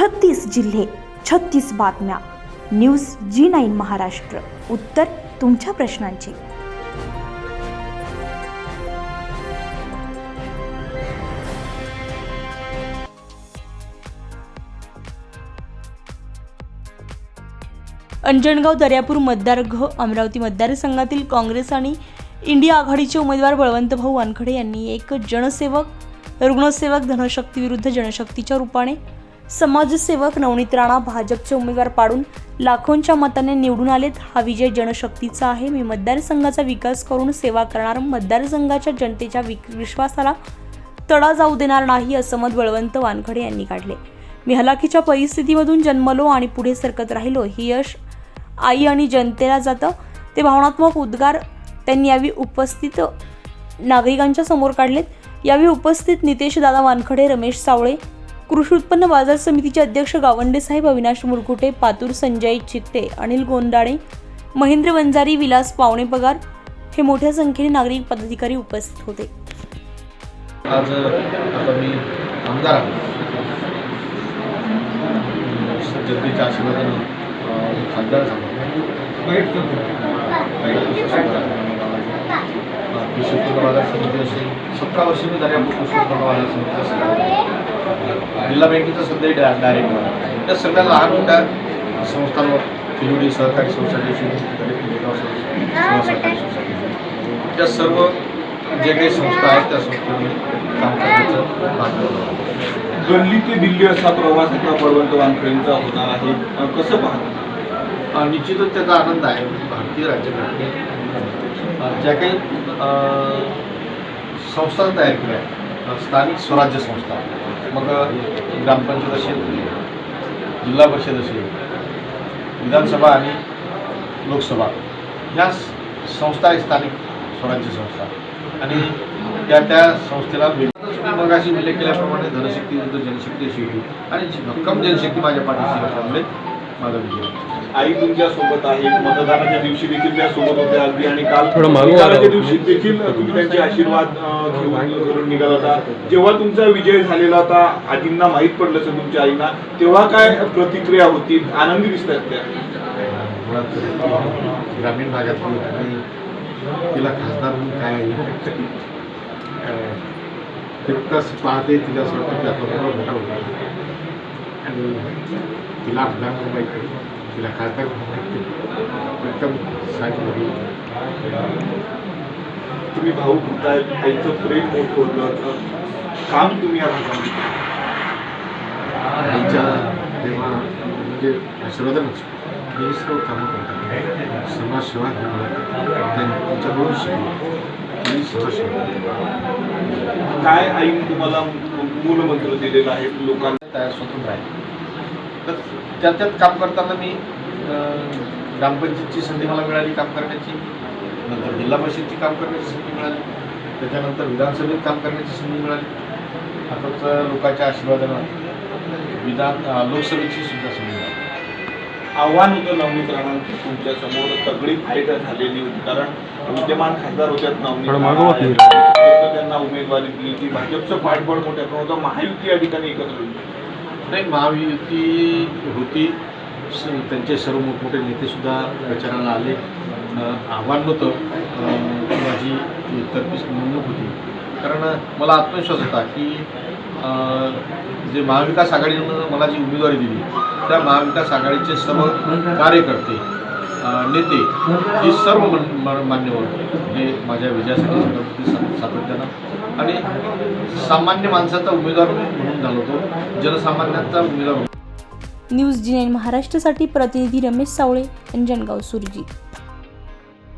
छत्तीस जिल्हे छत्तीस बातम्या. News G nine Maharashtra. उत्तर तुमच्या प्रश्नांची. अंजणगाव दर्यापूर मतदारघ अमरावती मतदारसंघातील काँग्रेस आणि इंडिया आघाडीचे उमेदवार बळवंत भाऊ वानखडे यांनी एक जनसेवक रुग्णसेवक धनशक्ती विरुद्ध जनशक्तीच्या रूपाने समाजसेवक नवनीत राणा भाजपचे उमेदवार पाडून लाखोंच्या मताने निवडून आलेत. हा विजय जनशक्तीचा आहे. मी मतदारसंघाचा विकास करून सेवा करणार. मतदारसंघाच्या जनतेच्या विश्वासाला तडा जाऊ देणार नाही असं मत बळवंत वानखडे यांनी काढले. मी हलाखीच्या परिस्थितीमधून जन्मलो आणि पुढे सरकत राहिलो. ही यश आई आणि जनतेला जातं. ते भावनात्मक उद्गार त्यांनी यावेळी उपस्थित नागरिकांच्या समोर काढलेत. यावेळी उपस्थित नितेश दादा वानखडे रमेश सावळे कृषी उत्पन्न बाजार समितीचे अध्यक्ष गावंडे साहेब अविनाश मुरकुटे पातूर संजय चित्ते अनिल गोंदाडे महेंद्र वंजारी विलास पावणे पगार हे मोठ्या संख्येने नागरिक पदाधिकारी उपस्थित होते. आज आता मी आमदार जनतेच्या आशीर्वादानं खासदार झालो. अं, कृषी उत्पन्न बाजार समिती असेल सतरा वर्ष मी दर्यापूर कृषी उत्पन्न बाजार समितीचा सदस्य जिल्हा बँकेचा सध्या डा डायरेक्टर आहे त्या सगळ्या लहान मोठ्या संस्थांवर फिरोडी सहकारी सोसायटी सहकारी सोसायटी त्या सर्व जे काही संस्था आहेत त्या संस्थेमध्ये काम करण्याचं भाग. गल्ली ते दिल्ली असा प्रवास आता बळवंत वानखेडेंचा होणार आहे. कसं पाहता? निश्चितच त्याचा आनंद आहे. भारतीय राज्यघटने ज्या काही संस्था तयार केल्या स्थानिक स्वराज्य संस्था. मग ग्रामपंचायत असेल जिल्हा परिषद असेल विधानसभा आणि लोकसभा ह्या संस्था आहेत स्थानिक स्वराज्य संस्था. आणि त्या त्या संस्थेला मग अशी उल्लेख केल्याप्रमाणे धनशक्ती विरुद्ध जनशक्ती अशी होती. आणि जी भक्कम जनशक्ती माझ्या पाठीशी असल्यामुळे माझा विजय. आई तुमच्यासोबत आहे. मतदानाच्या दिवशी देखील त्या सोबत होत्या अगदी. आणि काल थोडं मागं निकालाच्या वळा. दिवशी देखील तुम्ही त्यांचे आशीर्वाद घेऊन निघाला होता. जेव्हा तुमचा विजय झालेला होता आजींना माहीत पडलं असेल तुमच्या आईना. तेव्हा काय प्रतिक्रिया होती? आनंदी दिसतात त्या. ग्रामीण आणि तिला खासदार म्हणून काय तितकंच पाहते तिला असं वाटतं की आपला बरोबर मोठा होता. तिला आमदार आहे. तिला खासदार आहे. एकदम साधी तुम्ही भाऊ होताय आईचं प्रेम मोठं होतं. काम तुम्ही केलं. आईच्या तेव्हा म्हणजे आशीर्वादनच. हे सर्व कामं करतात समाजसेवा त्यांच्याकडून शिकली. मी समाजसेवा काय आईने तुम्हाला मूलमंत्र दिलेला आहे? लोकांना तयार स्वतंत्र आहे. तर त्यात त्यात काम करताना मी ग्रामपंचायतची संधी मला मिळाली काम करण्याची. नंतर जिल्हा परिषदची काम करण्याची संधी मिळाली. त्याच्यानंतर विधानसभेत काम करण्याची संधी मिळाली. आताच लोकांच्या आशीर्वादानं विधान लोकसभेची सुद्धा संधी मिळाली. आव्हान होतं नवनीत राणांचं तुमच्यासमोर. तगडी फाईट झालेली होती. कारण विद्यमान खासदार होत्या नवनीत त्यांना उमेदवारी दिली होती. भाजपचं पाठबळ मोठ्या प्रमाणात महायुती या ठिकाणी एकत्र होती नाही महायुती होती. त्यांचे सर्व मोठमोठे नेतेसुद्धा प्रचाराला आले. आव्हान होतं माझी तरपीस निवडणूक होती. कारण मला आत्मविश्वास होता की जे महाविकास आघाडीनं मला जी उमेदवारी दिली त्या महाविकास आघाडीचे सर्व कार्यकर्ते नेते हे सर्व मन- मान्यवर हे माझ्या विजयासाठी सातत्यानं आणि सामान्य माणसाचा उमेदवार म्हणून झालो तो जनसामान्यांचा उमेदवार न्यूज जी नाईन महाराष्ट्रासाठी प्रतिनिधी रमेश सावळे अंजनगाव सुरजी.